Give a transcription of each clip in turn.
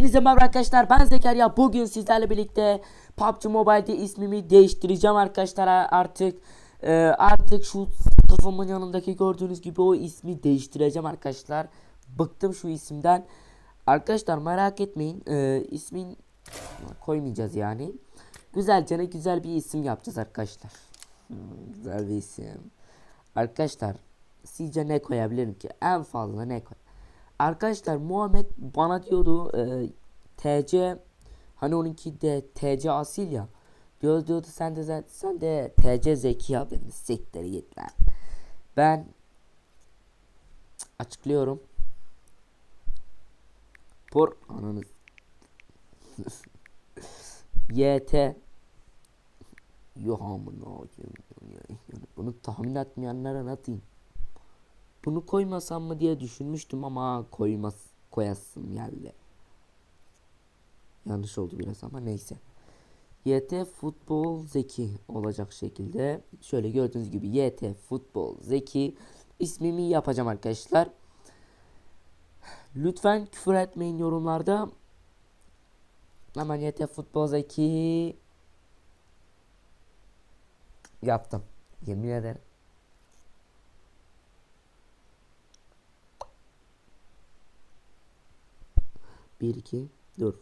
Hepinize merhaba arkadaşlar. Ben Zekeriya. Bugün sizlerle birlikte PUBG Mobile'de ismimi değiştireceğim arkadaşlar. Artık Ee, artık şu kafamın yanındaki gördüğünüz gibi o ismi değiştireceğim arkadaşlar. Bıktım şu isimden. Arkadaşlar merak etmeyin. Ee, ismin koymayacağız yani. Güzelce ne güzel bir isim yapacağız arkadaşlar. Hmm, güzel bir isim. Arkadaşlar sizce ne koyabilirim ki? En fazla ne koy Arkadaşlar Muhammed bana diyordu e, TC hani onunki de TC asil ya. Diyor diyordu sen de sen, de TC zeki ya dedim. Siktir git lan. Ben açıklıyorum. Por ananız. YT Yok amına. Bunu tahmin etmeyenlere diyeyim? Bunu koymasam mı diye düşünmüştüm ama koymaz koyasım geldi. Yanlış oldu biraz ama neyse. YT Futbol Zeki olacak şekilde şöyle gördüğünüz gibi YT Futbol Zeki ismimi yapacağım arkadaşlar. Lütfen küfür etmeyin yorumlarda. Hemen YT Futbol Zeki yaptım. Yemin ederim. Bir iki dur.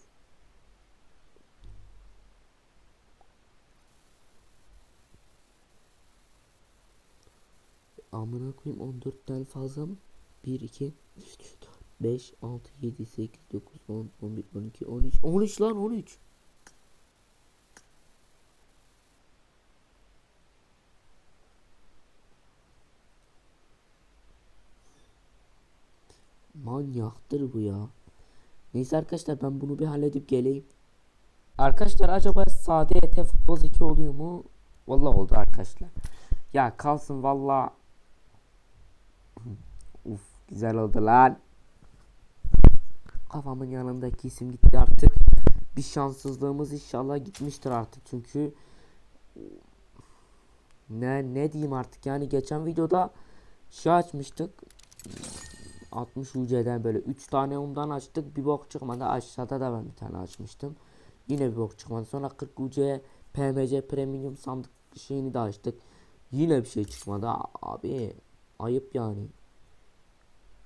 Amına koyayım 14'ten fazla mı? 1 2 3 4 5 6 7 8 9 10 11 12 13 13 lan 13. Manyaktır bu ya. Neyse arkadaşlar ben bunu bir halledip geleyim. Arkadaşlar acaba sade ete futbol zeki oluyor mu? Vallahi oldu arkadaşlar. Ya kalsın valla. Uf güzel oldu lan. Kafamın yanındaki isim gitti artık. Bir şanssızlığımız inşallah gitmiştir artık çünkü ne ne diyeyim artık yani geçen videoda şey açmıştık 60 UC'den böyle 3 tane ondan açtık. Bir bok çıkmadı. Aşağıda da ben bir tane açmıştım. Yine bir bok çıkmadı. Sonra 40 UC PMC premium sandık şeyini de açtık. Yine bir şey çıkmadı. Abi ayıp yani.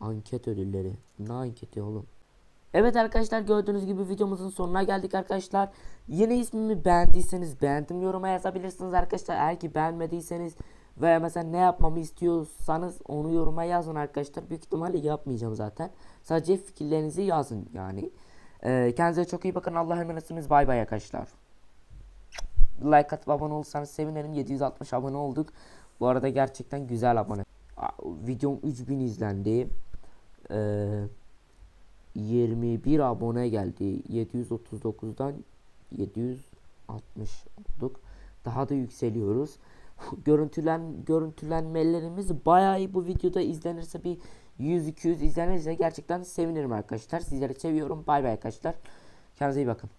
Anket ödülleri. Ne anketi oğlum? Evet arkadaşlar gördüğünüz gibi videomuzun sonuna geldik arkadaşlar. Yine ismimi beğendiyseniz beğendim yoruma yazabilirsiniz arkadaşlar. Eğer ki beğenmediyseniz veya mesela ne yapmamı istiyorsanız onu yoruma yazın arkadaşlar. Büyük ihtimalle yapmayacağım zaten. Sadece fikirlerinizi yazın yani. Ee, kendinize çok iyi bakın. Allah'a emanetsiniz. Bay bay arkadaşlar. Like atıp abone olursanız sevinirim. 760 abone olduk. Bu arada gerçekten güzel abone. Videom 3000 izlendi. Eee 21 abone geldi. 739'dan 760 olduk. Daha da yükseliyoruz. Görüntülen görüntülenmelerimiz bayağı iyi bu videoda izlenirse bir 100-200 izlenirse gerçekten sevinirim arkadaşlar. Sizleri seviyorum. Bay bay arkadaşlar. Kendinize iyi bakın.